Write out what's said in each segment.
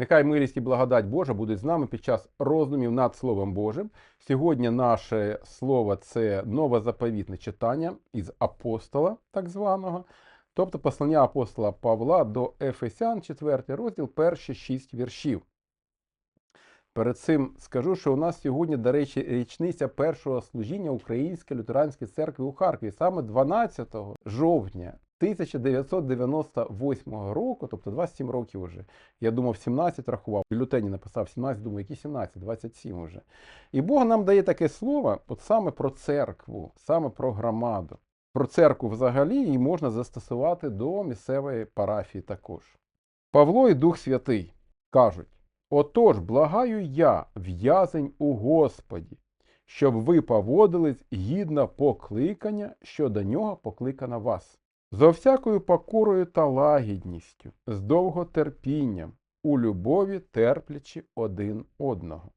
Нехай милість і благодать Божа будуть з нами під час роздумів над Словом Божим. Сьогодні наше слово це новозаповітне читання із апостола, так званого, тобто послання апостола Павла до Ефесян, 4 розділ, перші шість віршів. Перед цим скажу, що у нас сьогодні, до речі, річниця першого служіння Української лютеранської церкви у Харкові, саме 12 жовтня 1998 року, тобто 27 років вже. Я думав, 17 рахував. В написав 17, думаю, які 17, 27 вже. І Бог нам дає таке слово, от саме про церкву, саме про громаду. Про церкву взагалі її можна застосувати до місцевої парафії також. Павло і Дух Святий кажуть: Отож, благаю я, в'язень у Господі, щоб ви поводились гідно покликання, що до нього покликано вас. Зо всякою покорою та лагідністю, з довготерпінням, у любові терплячи один одного,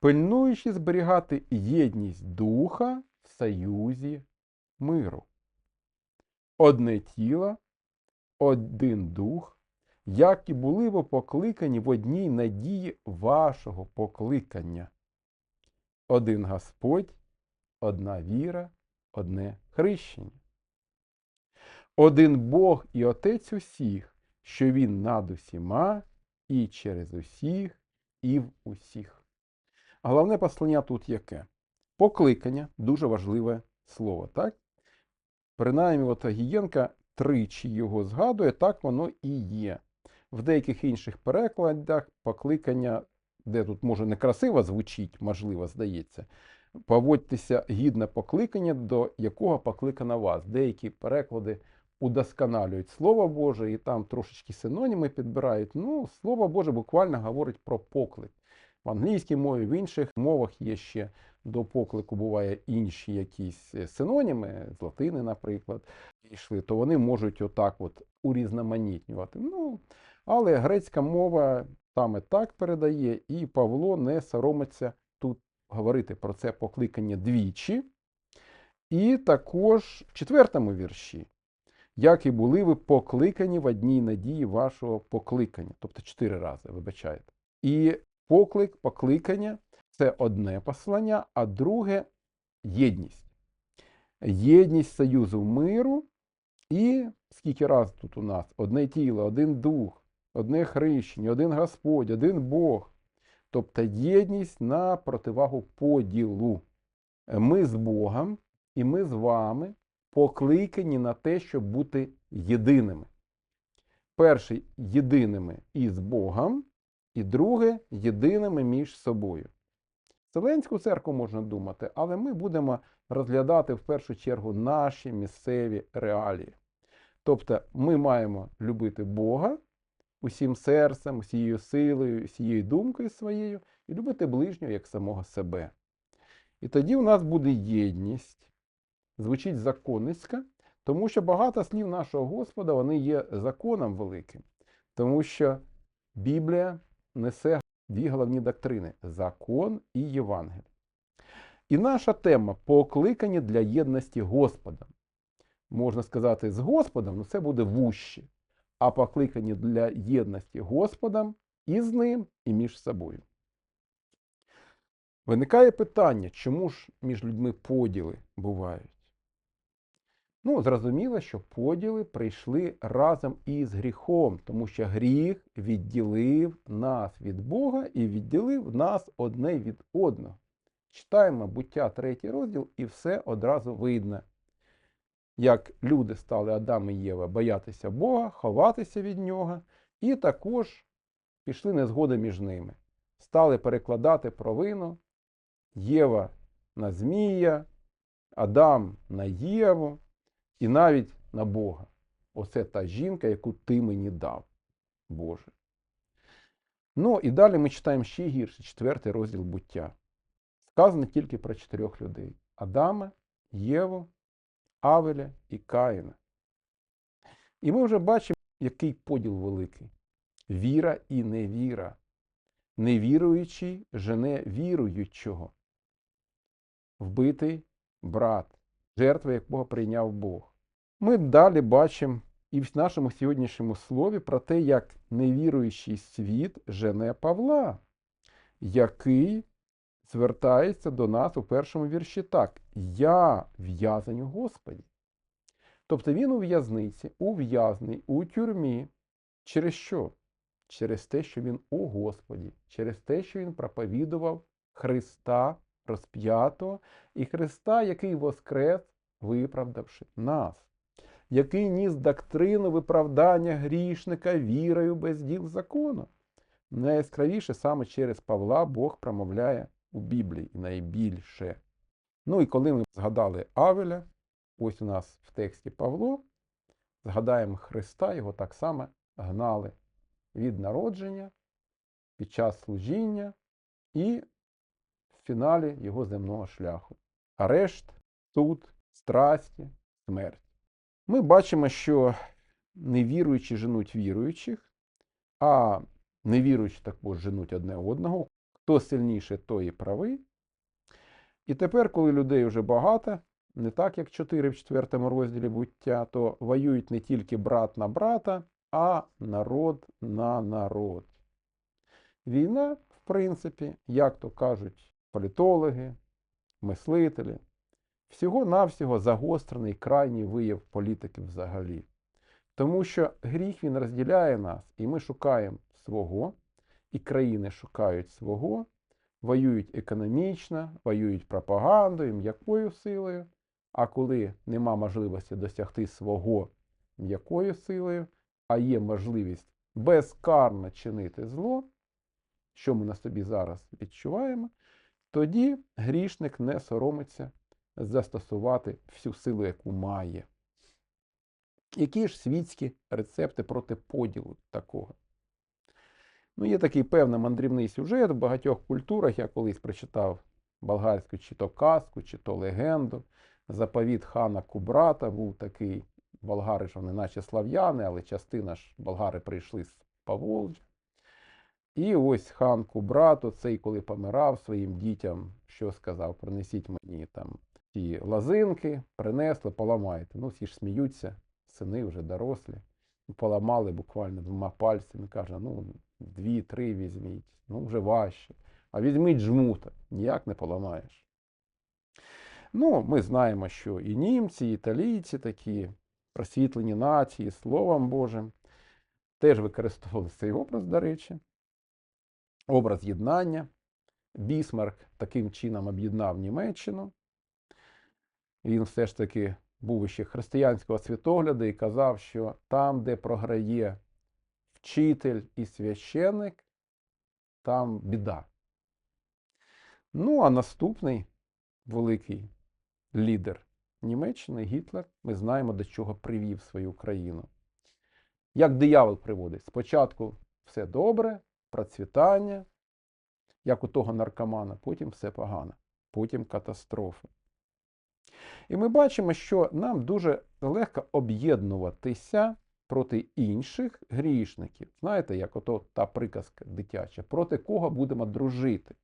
пильнуючи зберігати єдність духа в союзі миру. Одне тіло, один дух, як і були ви покликані в одній надії вашого покликання. Один Господь, одна віра, одне хрещення. Один Бог і Отець усіх, що Він над усіма, і через усіх, і в усіх. Головне послання тут яке? Покликання дуже важливе слово, так? Принаймні, от Гієнка тричі його згадує, так воно і є. В деяких інших перекладах покликання, де тут може некрасиво звучить, можливо, здається, поводьтеся гідне покликання, до якого покликано вас. Деякі переклади удосконалюють Слово Боже і там трошечки синоніми підбирають. Ну, Слово Боже буквально говорить про поклик. В англійській мові, в інших мовах є ще до поклику буває інші якісь синоніми, з латини, наприклад, йшли, то вони можуть отак от урізноманітнювати. Ну, але грецька мова саме так передає, і Павло не соромиться тут говорити про це покликання двічі. І також в четвертому вірші, як і були ви покликані в одній надії вашого покликання, тобто чотири рази, вибачаєте. І поклик, покликання це одне послання, а друге єдність. Єдність союзу миру. І скільки раз тут у нас одне тіло, один дух, одне хрещення, один Господь, один Бог. Тобто єдність на противагу поділу. Ми з Богом і ми з вами покликані на те, щоб бути єдиними. Перший єдиними із Богом, і друге єдиними між собою. Вселенську церкву можна думати, але ми будемо розглядати в першу чергу наші місцеві реалії. Тобто ми маємо любити Бога усім серцем, усією силою, усією думкою своєю, і любити ближнього як самого себе. І тоді у нас буде єдність, звучить законницька, тому що багато слів нашого Господа вони є законом великим, тому що Біблія несе дві головні доктрини закон і Євангеліє. І наша тема покликані для єдності Господом. Можна сказати, з Господом, ну це буде вужче, а покликані для єдності Господом і з ним, і між собою. Виникає питання, чому ж між людьми поділи бувають? Ну, зрозуміло, що поділи прийшли разом із гріхом, тому що гріх відділив нас від Бога і відділив нас одне від одного. Читаємо буття третій розділ, і все одразу видно. Як люди стали Адам і Єва боятися Бога, ховатися від нього, і також пішли незгоди між ними. Стали перекладати провину Єва на Змія, Адам на Єву і навіть на Бога. Оце та жінка, яку ти мені дав, Боже. Ну і далі ми читаємо ще гірше, четвертий розділ буття. Сказано тільки про чотирьох людей: Адама, Єву, Авеля і Каїна. І ми вже бачимо, який поділ великий: віра і невіра. Невіруючий жене віруючого. Вбитий брат, жертва якого прийняв Бог. Ми далі бачимо і в нашому сьогоднішньому слові про те, як невіруючий світ жене Павла, який звертається до нас у першому вірші так: Я в'язань у Господі. Тобто він у в'язниці, ув'язний, у тюрмі. Через що? Через те, що він у Господі, через те, що він проповідував Христа розп'ятого і Христа, який воскрес, виправдавши нас, який ніс доктрину виправдання грішника вірою без діл закону. Найяскравіше саме через Павла Бог промовляє у Біблії найбільше. Ну і коли ми згадали Авеля, ось у нас в тексті Павло, згадаємо Христа, його так само гнали від народження, під час служіння і в фіналі його земного шляху. Арешт, суд, страсті, смерть. Ми бачимо, що невіруючі женуть віруючих, а невіруючі також женуть одне одного. Хто сильніше, той і правий. І тепер, коли людей вже багато, не так як 4 в 4 розділі буття, то воюють не тільки брат на брата, а народ на народ. Війна, в принципі, як то кажуть політологи, мислителі, всього-навсього загострений крайній вияв політики взагалі. Тому що гріх він розділяє нас, і ми шукаємо свого, і країни шукають свого, воюють економічно, воюють пропагандою, м'якою силою. А коли нема можливості досягти свого м'якою силою, а є можливість безкарно чинити зло, що ми на собі зараз відчуваємо, тоді грішник не соромиться застосувати всю силу, яку має. Які ж світські рецепти проти поділу такого? Ну, є такий певний мандрівний сюжет в багатьох культурах. Я колись прочитав болгарську чи то казку, чи то легенду. Заповіт хана Кубрата був такий. Болгари ж вони наче слав'яни, але частина ж болгари прийшли з Поволжя. І ось хан Кубрат, оцей, коли помирав своїм дітям, що сказав: принесіть мені там ті лазинки, принесли, поламайте. Ну, всі ж сміються, сини вже дорослі. Поламали буквально двома пальцями. Каже, ну, дві-три візьміть, ну вже важче. А візьміть жмута, ніяк не поламаєш. Ну, ми знаємо, що і німці, і італійці такі просвітлені нації, Словом Божим, теж використовували цей образ, до речі, образ єднання. Бісмарк таким чином об'єднав Німеччину. Він все ж таки був ще християнського світогляду і казав, що там, де програє вчитель і священник, там біда. Ну, а наступний великий лідер Німеччини Гітлер, ми знаємо, до чого привів свою країну. Як диявол приводить, спочатку все добре, процвітання, як у того наркомана, потім все погано, потім катастрофа. І ми бачимо, що нам дуже легко об'єднуватися проти інших грішників. Знаєте, як ото та приказка дитяча, проти кого будемо дружити.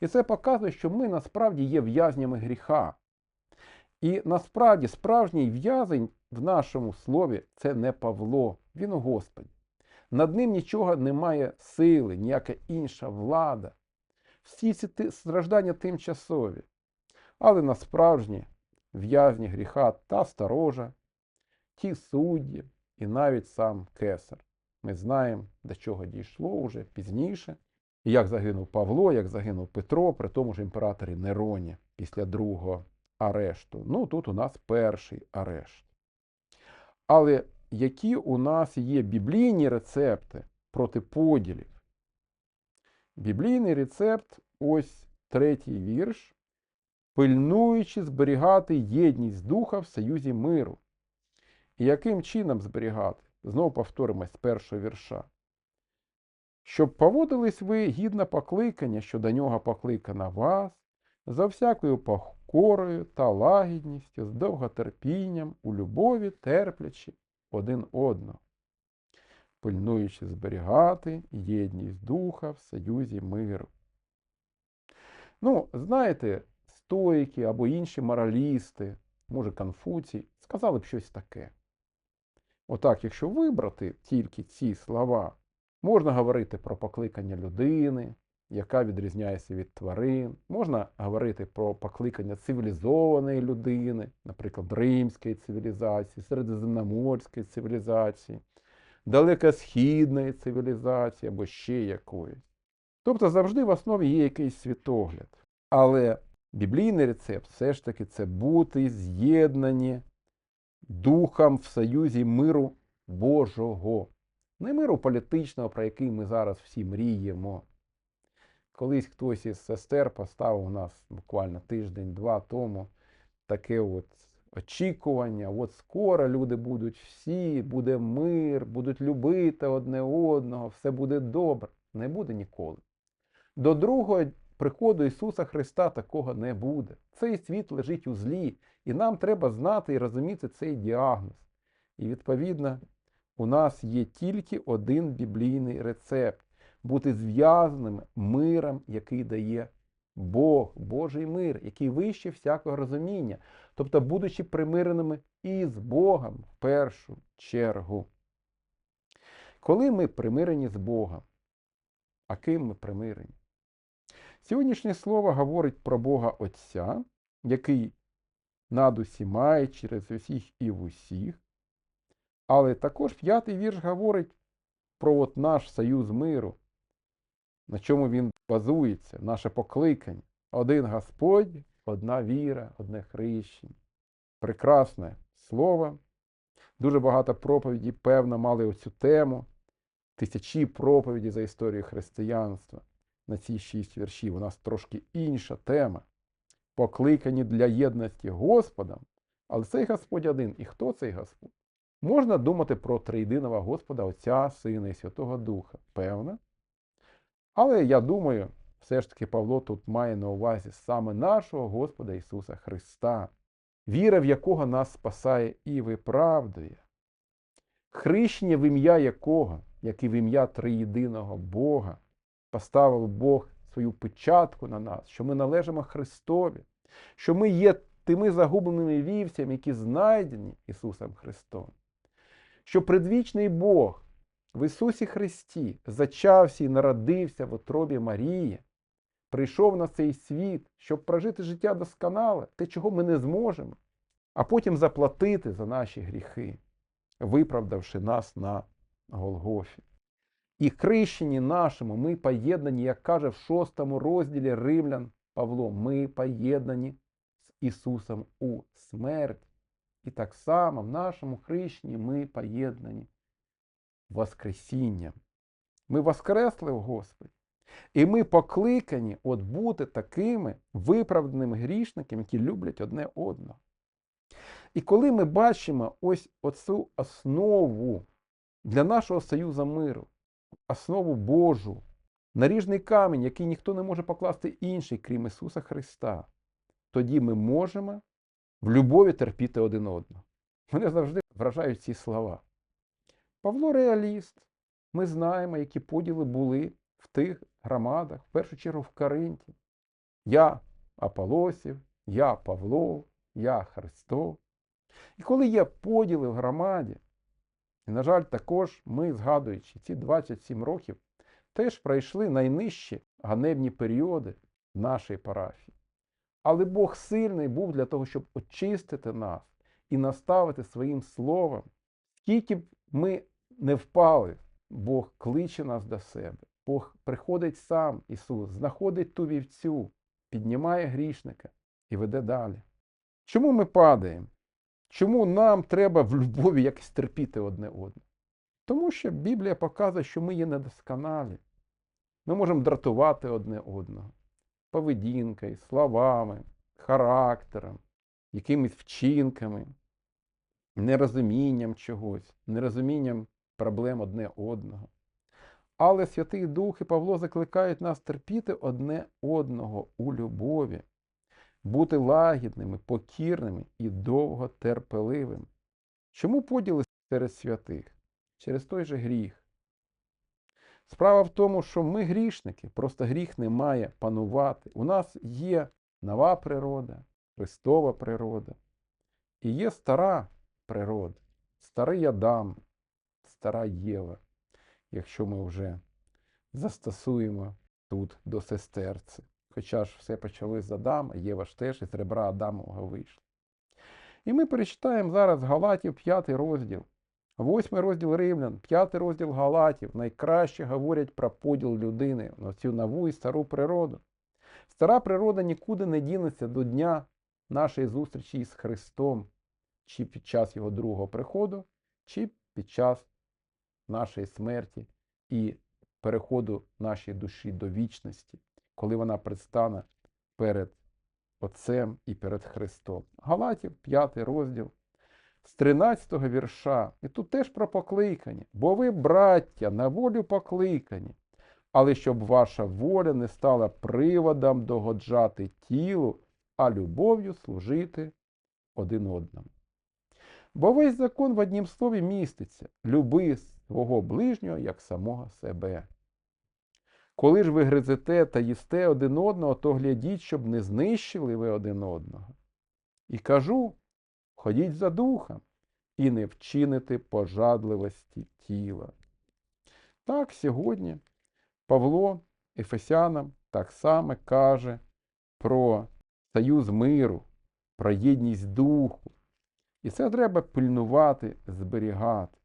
І це показує, що ми насправді є в'язнями гріха. І насправді справжній в'язень в нашому слові це не Павло, він у Господі. Над ним нічого немає сили, ніяка інша влада. Всі ці страждання тимчасові. Але насправжні в'язні гріха та сторожа, ті судді і навіть сам кесар. Ми знаємо, до чого дійшло вже пізніше. Як загинув Павло, як загинув Петро, при тому ж імператорі Нероні після другого арешту. Ну, тут у нас перший арешт. Але які у нас є біблійні рецепти проти поділів? Біблійний рецепт ось третій вірш. Пильнуючи зберігати єдність духа в союзі миру. І яким чином зберігати? Знову повторимось з першого вірша. Щоб поводились ви гідно покликання, що до нього покликана вас, за всякою покорою та лагідністю, з довготерпінням, у любові терплячи один одного, пильнуючи зберігати єдність духа в союзі миру. Ну, знаєте, стоїки або інші моралісти, може, Конфуцій, сказали б щось таке. Отак, якщо вибрати тільки ці слова, можна говорити про покликання людини, яка відрізняється від тварин, можна говорити про покликання цивілізованої людини, наприклад, римської цивілізації, середземноморської цивілізації, далекосхідної цивілізації або ще якоїсь. Тобто завжди в основі є якийсь світогляд. Але біблійний рецепт все ж таки це бути з'єднані духом в союзі миру Божого. Не миру політичного, про який ми зараз всі мріємо. Колись хтось із сестер поставив у нас буквально тиждень-два тому таке от очікування. От скоро люди будуть всі, буде мир, будуть любити одне одного, все буде добре. Не буде ніколи. До другого приходу Ісуса Христа такого не буде. Цей світ лежить у злі, і нам треба знати і розуміти цей діагноз. І відповідно, у нас є тільки один біблійний рецепт бути зв'язаними миром, який дає Бог, Божий мир, який вище всякого розуміння, тобто, будучи примиреними із Богом в першу чергу. Коли ми примирені з Богом, а ким ми примирені? Сьогоднішнє слово говорить про Бога Отця, який над усіма і через усіх і в усіх. Але також п'ятий вірш говорить про от наш союз миру, на чому він базується, наше покликання. Один Господь, одна віра, одне хрещення. Прекрасне слово. Дуже багато проповідей, певно, мали оцю тему. Тисячі проповіді за історію християнства на ці шість віршів. У нас трошки інша тема. Покликані для єдності Господом, але цей Господь один. І хто цей Господь? Можна думати про триєдиного Господа, Отця, Сина і Святого Духа, певно. Але я думаю, все ж таки Павло тут має на увазі саме нашого Господа Ісуса Христа, віра, в якого нас спасає і виправдує. Хрещення в ім'я якого, як і в ім'я триєдиного Бога, поставив Бог свою печатку на нас, що ми належимо Христові, що ми є тими загубленими вівцями, які знайдені Ісусом Христом, що предвічний Бог в Ісусі Христі зачався і народився в отробі Марії, прийшов на цей світ, щоб прожити життя досконале, те, чого ми не зможемо, а потім заплатити за наші гріхи, виправдавши нас на Голгофі. І хрещенні нашому ми поєднані, як каже в шостому розділі Римлян Павло, ми поєднані з Ісусом у смерть. І так само в нашому хрещенні ми поєднані Воскресінням. Ми воскресли в Господі. І ми покликані от бути такими виправданими грішниками, які люблять одне одного. І коли ми бачимо ось оцю основу для нашого союзу миру, основу Божу, наріжний камінь, який ніхто не може покласти інший, крім Ісуса Христа, тоді ми можемо в любові терпіти один одного. Мене завжди вражають ці слова. Павло реаліст. Ми знаємо, які поділи були в тих громадах, в першу чергу в Каринті. Я Аполосів, я Павло, я Христов. І коли є поділи в громаді, і, на жаль, також ми, згадуючи ці 27 років, теж пройшли найнижчі ганебні періоди нашої парафії. Але Бог сильний був для того, щоб очистити нас і наставити своїм словом. Скільки б ми не впали, Бог кличе нас до себе. Бог приходить сам, Ісус, знаходить ту вівцю, піднімає грішника і веде далі. Чому ми падаємо? Чому нам треба в любові якось терпіти одне одне? Тому що Біблія показує, що ми є недосконалі. Ми можемо дратувати одне одного поведінкою, словами, характером, якимись вчинками, нерозумінням чогось, нерозумінням проблем одне одного. Але Святий Дух і Павло закликають нас терпіти одне одного у любові, бути лагідними, покірними і довготерпеливими. Чому поділи серед святих? Через той же гріх. Справа в тому, що ми грішники, просто гріх не має панувати. У нас є нова природа, Христова природа і є стара природа. старий Адам, стара Єва, якщо ми вже застосуємо тут до сестерці. Хоча ж все почали з Адама, Єва ж теж із ребра Адамового вийшла. І ми перечитаємо зараз Галатів 5 розділ, 8 розділ Римлян, 5 розділ Галатів. Найкраще говорять про поділ людини на цю нову і стару природу. Стара природа нікуди не дінеться до дня нашої зустрічі із Христом, чи під час Його другого приходу, чи під час нашої смерті і переходу нашої душі до вічності, коли вона предстане перед Отцем і перед Христом. Галатів, 5 розділ, з 13 вірша. І тут теж про покликання. Бо ви, браття, на волю покликані, але щоб ваша воля не стала приводом догоджати тілу, а любов'ю служити один одному. Бо весь закон в однім слові міститься люби свого ближнього як самого себе. Коли ж ви гризете та їсте один одного, то глядіть, щоб не знищили ви один одного. І кажу ходіть за духом і не вчините пожадливості тіла. Так сьогодні Павло Ефесянам так само каже про союз миру, про єдність духу. І це треба пильнувати, зберігати.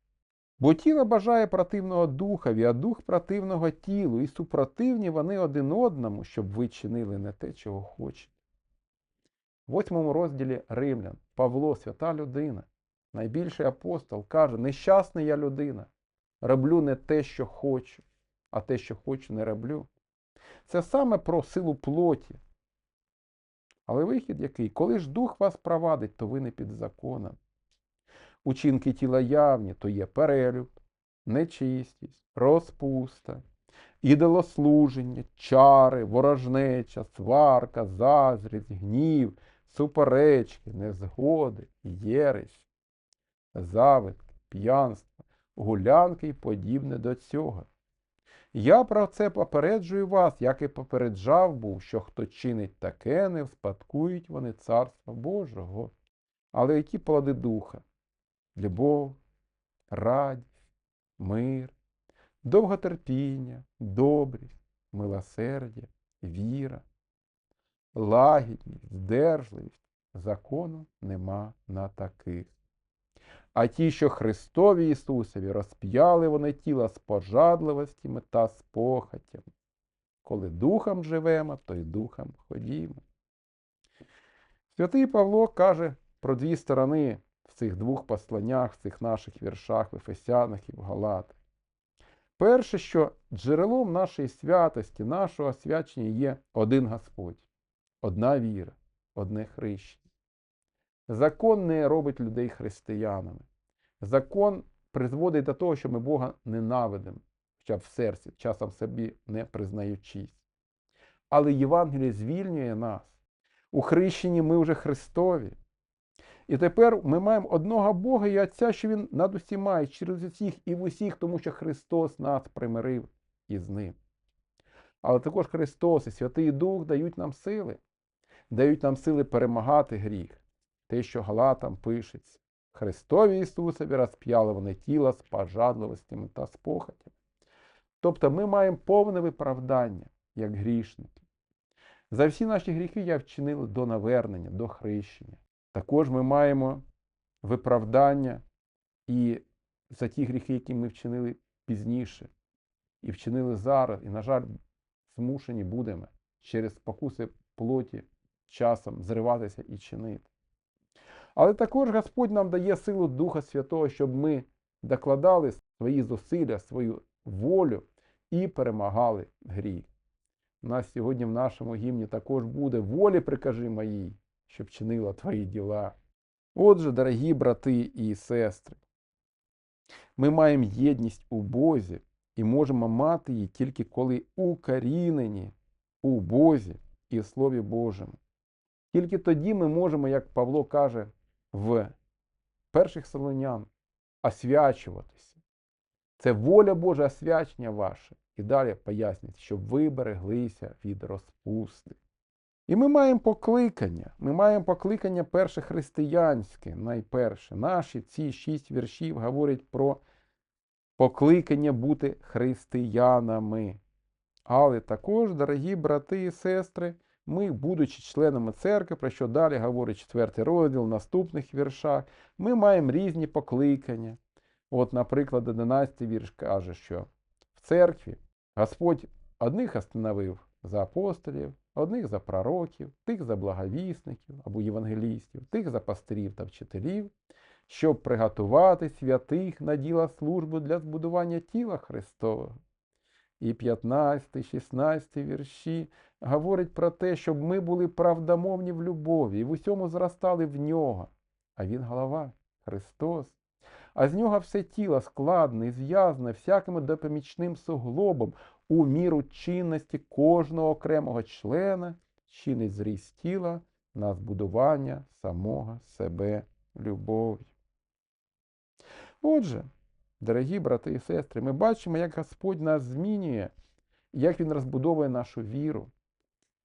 Бо тіло бажає противного духові, а дух противного тілу, і супротивні вони один одному, щоб ви чинили не те, чого хочете. В восьмому розділі Римлян Павло, свята людина, найбільший апостол, каже: Нещасний я людина, роблю не те, що хочу, а те, що хочу, не роблю. Це саме про силу плоті. Але вихід який? Коли ж дух вас провадить, то ви не під законом. Учинки тіла явні, то є перелюб, нечистість, розпуста, ідолослуження, чари, ворожнеча, сварка, заздрість, гнів, суперечки, незгоди, єресь, завидки, п'янство, гулянки й подібне до цього. Я про це попереджую вас, як і попереджав був, що хто чинить таке, не вспадкують вони Царства Божого. Але які плоди духа? Любов, радість, мир, довготерпіння, добрість, милосердя, віра, лагідність, здержливість. Закону нема на таких. А ті, що Христові Ісусові розп'яли вони тіла з пожадливостями та з похотями. Коли духом живемо, то й духом ходімо. Святий Павло каже про дві сторони цих двох посланнях, в цих наших віршах, в Ефесянах і в Галатах. Перше, що джерелом нашої святості, нашого освячення є один Господь, одна віра, одне хрещення. Закон не робить людей християнами. Закон призводить до того, що ми Бога ненавидимо, хоча в серці, часом собі не признаючись. Але Євангеліє звільнює нас. У хрещенні ми вже Христові. І тепер ми маємо одного Бога і Отця, що Він над усіма, і через усіх і в усіх, тому що Христос нас примирив із Ним. Але також Христос і Святий Дух дають нам сили, дають нам сили перемагати гріх. Те, що Галатам пишеться. Христові Ісусові розп'яли вони тіла з пожадливостями та з похотями. Тобто ми маємо повне виправдання, як грішники. За всі наші гріхи я вчинили до навернення, до хрещення. Також ми маємо виправдання і за ті гріхи, які ми вчинили пізніше, і вчинили зараз, і, на жаль, змушені будемо через спокуси плоті часом зриватися і чинити. Але також Господь нам дає силу Духа Святого, щоб ми докладали свої зусилля, свою волю і перемагали гріх. У нас сьогодні в нашому гімні також буде волі прикажи моїй, щоб чинила твої діла. Отже, дорогі брати і сестри, ми маємо єдність у Бозі і можемо мати її тільки коли укорінені у Бозі і Слові Божому. Тільки тоді ми можемо, як Павло каже, в перших солонян освячуватися. Це воля Божа освячення ваше. І далі пояснюється, щоб ви береглися від розпусти. І ми маємо покликання. Ми маємо покликання перше християнське, найперше. Наші ці шість віршів говорять про покликання бути християнами. Але також, дорогі брати і сестри, ми, будучи членами церкви, про що далі говорить четвертий розділ в наступних віршах, ми маємо різні покликання. От, наприклад, 11 вірш каже, що в церкві Господь одних остановив за апостолів, одних за пророків, тих за благовісників або євангелістів, тих за пастирів та вчителів, щоб приготувати святих на діла службу для збудування тіла Христового. І 15, 16 вірші говорить про те, щоб ми були правдомовні в любові і в усьому зростали в нього. А він голова, Христос. А з нього все тіло складне і зв'язане всяким допомічним суглобом у міру чинності кожного окремого члена, чинить зріст тіла на збудування самого себе любов'ю. Отже, дорогі брати і сестри, ми бачимо, як Господь нас змінює, як Він розбудовує нашу віру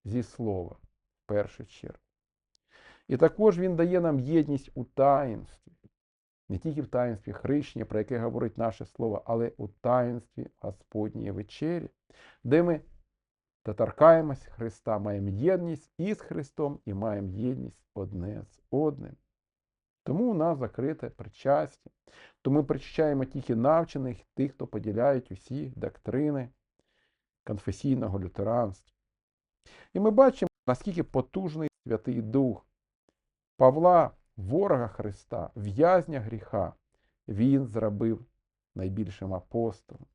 зі слова в першу чергу. І також Він дає нам єдність у таїнстві, не тільки в таїнстві хрещення, про яке говорить наше слово, але у таїнстві Господньої вечері, де ми доторкаємось Христа, маємо єдність із Христом і маємо єдність одне з одним. Тому у нас закрите причастя. То ми причащаємо тільки навчених, тих, хто поділяють усі доктрини конфесійного лютеранства. І ми бачимо, наскільки потужний Святий Дух Павла, ворога Христа, в'язня гріха, він зробив найбільшим апостолом.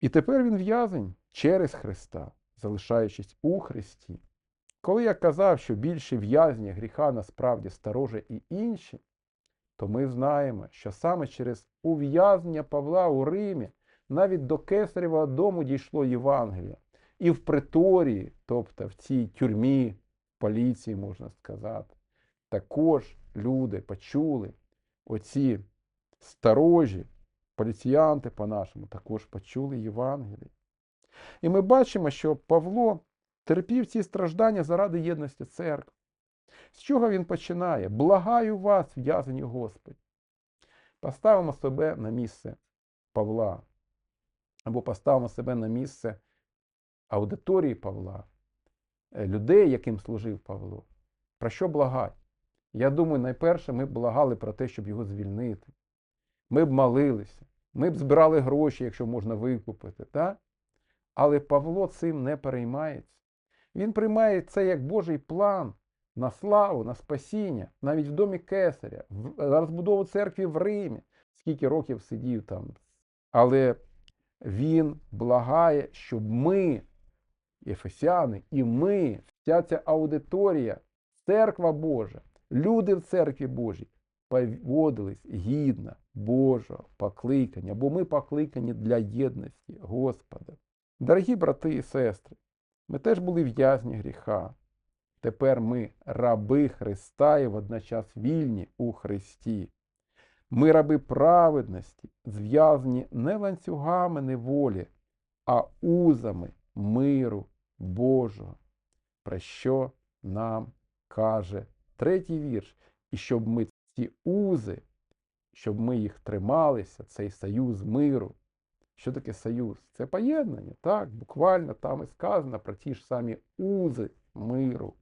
І тепер він в'язень через Христа, залишаючись у Христі. Коли я казав, що більше в'язні гріха насправді стороже і інші, то ми знаємо, що саме через ув'язнення Павла у Римі навіть до Кесарєвого дому дійшло Євангелія. І в приторії, тобто в цій тюрмі, поліції, можна сказати, також люди почули оці сторожі, поліціянти по-нашому, також почули Євангеліє. І ми бачимо, що Павло терпів ці страждання заради єдності церкви. З чого він починає? Благаю вас, в'язані Господь. Поставимо себе на місце Павла, або поставимо себе на місце аудиторії Павла, е, людей, яким служив Павло. Про що благать? Я думаю, найперше ми б благали про те, щоб його звільнити. Ми б молилися, ми б збирали гроші, якщо можна викупити. Так? Але Павло цим не переймається. Він приймає це як Божий план на славу, на спасіння, навіть в домі Кесаря, в розбудову церкви в Римі, скільки років сидів там. Але він благає, щоб ми, ефесяни, і ми, вся ця аудиторія, церква Божа, люди в церкві Божій поводились гідно Божого покликання, бо ми покликані для єдності Господа. Дорогі брати і сестри, ми теж були в'язні гріха. Тепер ми раби Христа і водночас вільні у Христі. Ми раби праведності, зв'язані не ланцюгами неволі, а узами миру Божого, про що нам каже третій вірш. І щоб ми ці узи, щоб ми їх трималися, цей союз миру. Що таке союз? Це поєднання, так, буквально там і сказано про ті ж самі узи миру.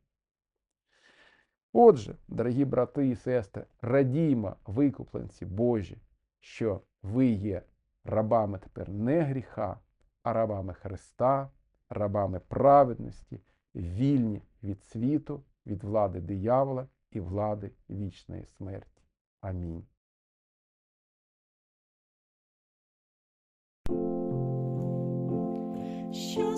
Отже, дорогі брати і сестри, радімо, викупленці Божі, що ви є рабами тепер не гріха, а рабами Христа, рабами праведності, вільні від світу, від влади диявола і влади вічної смерті. Амінь. Щасливий